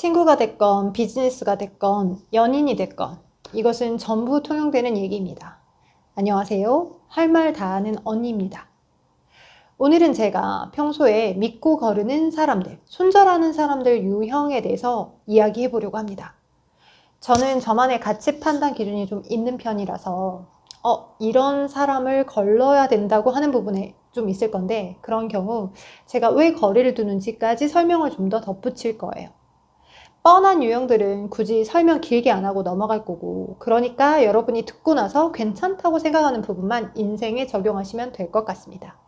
친구가 됐건 비즈니스가 됐건 연인이 됐건 이것은 전부 통용되는 얘기입니다. 안녕하세요. 할 말 다 하는 언니입니다. 오늘은 제가 평소에 믿고 거르는 사람들, 손절하는 사람들 유형에 대해서 이야기해 보려고 합니다. 저는 저만의 가치 판단 기준이 좀 있는 편이라서 어, 이런 사람을 걸러야 된다고 하는 부분에 좀 있을 건데 그런 경우 제가 왜 거리를 두는지까지 설명을 좀 더 덧붙일 거예요. 뻔한 유형들은 굳이 설명 길게 안 하고 넘어갈 거고 그러니까 여러분이 듣고 나서 괜찮다고 생각하는 부분만 인생에 적용하시면 될 것 같습니다.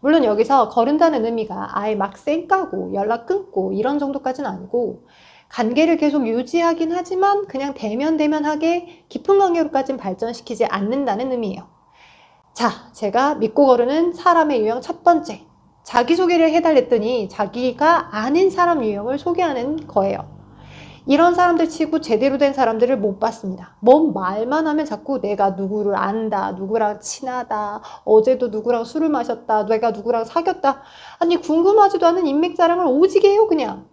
물론 여기서 거른다는 의미가 아예 막 쌩까고 연락 끊고 이런 정도까지는 아니고 관계를 계속 유지하긴 하지만 그냥 대면대면하게 깊은 관계로까지는 발전시키지 않는다는 의미예요. 자, 제가 믿고 거르는 사람의 유형 첫 번째. 자기소개를 해달랬더니 자기가 아는 사람 유형을 소개하는 거예요. 이런 사람들 치고 제대로 된 사람들을 못 봤습니다. 뭔 말만 하면 자꾸 내가 누구를 안다, 누구랑 친하다, 어제도 누구랑 술을 마셨다, 내가 누구랑 사귀었다. 아니, 궁금하지도 않은 인맥 자랑을 오지게 해요, 그냥.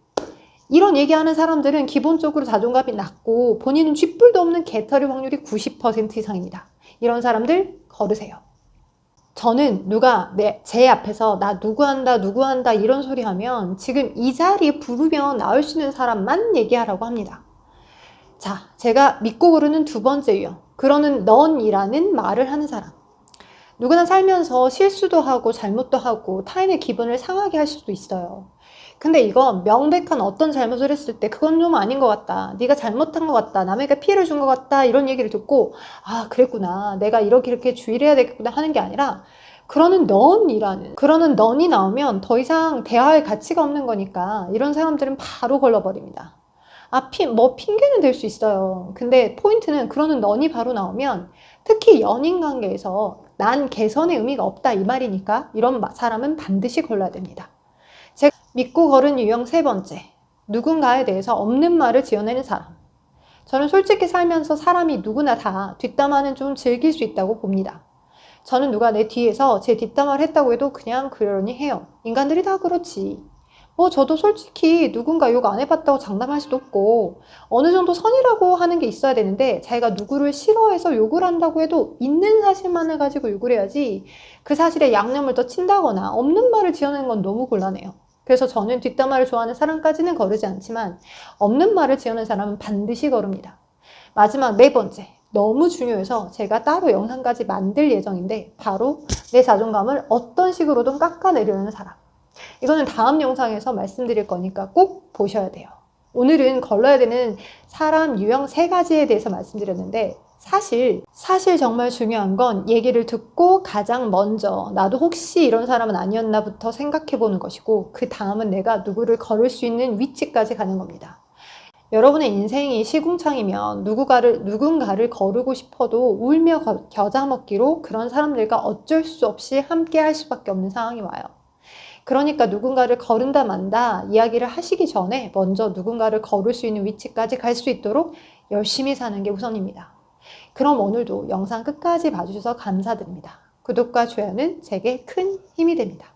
이런 얘기하는 사람들은 기본적으로 자존감이 낮고 본인은 쥐뿔도 없는 개털의 확률이 90% 이상입니다. 이런 사람들 거르세요. 저는 누가 내, 제 앞에서 나 누구 한다, 누구 한다 이런 소리 하면 지금 이 자리에 부르면 나올 수 있는 사람만 얘기하라고 합니다. 자, 제가 믿고 고르는 두 번째 유형. 그러는 넌이라는 말을 하는 사람. 누구나 살면서 실수도 하고 잘못도 하고 타인의 기분을 상하게 할 수도 있어요. 근데 이건 명백한 어떤 잘못을 했을 때 그건 좀 아닌 것 같다. 네가 잘못한 것 같다. 남에게 피해를 준 것 같다. 이런 얘기를 듣고 아 그랬구나. 내가 이렇게 이렇게 주의를 해야 되겠구나 하는 게 아니라 그러는 넌이라는 그러는 넌이 나오면 더 이상 대화할 가치가 없는 거니까 이런 사람들은 바로 걸러버립니다. 아, 피, 뭐 핑계는 될 수 있어요. 근데 포인트는 그러는 넌이 바로 나오면 특히 연인 관계에서 난 개선의 의미가 없다 이 말이니까 이런 사람은 반드시 걸러야 됩니다. 제가 믿고 걸은 유형 세 번째. 누군가에 대해서 없는 말을 지어내는 사람. 저는 솔직히 살면서 사람이 누구나 다 뒷담화는 좀 즐길 수 있다고 봅니다. 저는 누가 내 뒤에서 제 뒷담화를 했다고 해도 그냥 그러니 해요. 인간들이 다 그렇지. 뭐 저도 솔직히 누군가 욕 안 해봤다고 장담할 수도 없고 어느 정도 선이라고 하는 게 있어야 되는데 자기가 누구를 싫어해서 욕을 한다고 해도 있는 사실만을 가지고 욕을 해야지 그 사실에 양념을 더 친다거나 없는 말을 지어내는 건 너무 곤란해요. 그래서 저는 뒷담화를 좋아하는 사람까지는 거르지 않지만 없는 말을 지어낸 사람은 반드시 거릅니다. 마지막 네 번째. 너무 중요해서 제가 따로 영상까지 만들 예정인데 바로 내 자존감을 어떤 식으로든 깎아내려는 사람. 이거는 다음 영상에서 말씀드릴 거니까 꼭 보셔야 돼요. 오늘은 걸러야 되는 사람 유형 세 가지에 대해서 말씀드렸는데 사실 사실 정말 중요한 건 얘기를 듣고 가장 먼저 나도 혹시 이런 사람은 아니었나부터 생각해 보는 것이고 그 다음은 내가 누구를 걸을 수 있는 위치까지 가는 겁니다. 여러분의 인생이 시궁창이면 누군가를 누군가를 거르고 싶어도 울며 거, 겨자 먹기로 그런 사람들과 어쩔 수 없이 함께 할 수밖에 없는 상황이 와요. 그러니까 누군가를 거른다 만다 이야기를 하시기 전에 먼저 누군가를 거를 수 있는 위치까지 갈 수 있도록 열심히 사는 게 우선입니다. 그럼 오늘도 영상 끝까지 봐주셔서 감사드립니다. 구독과 좋아요는 제게 큰 힘이 됩니다.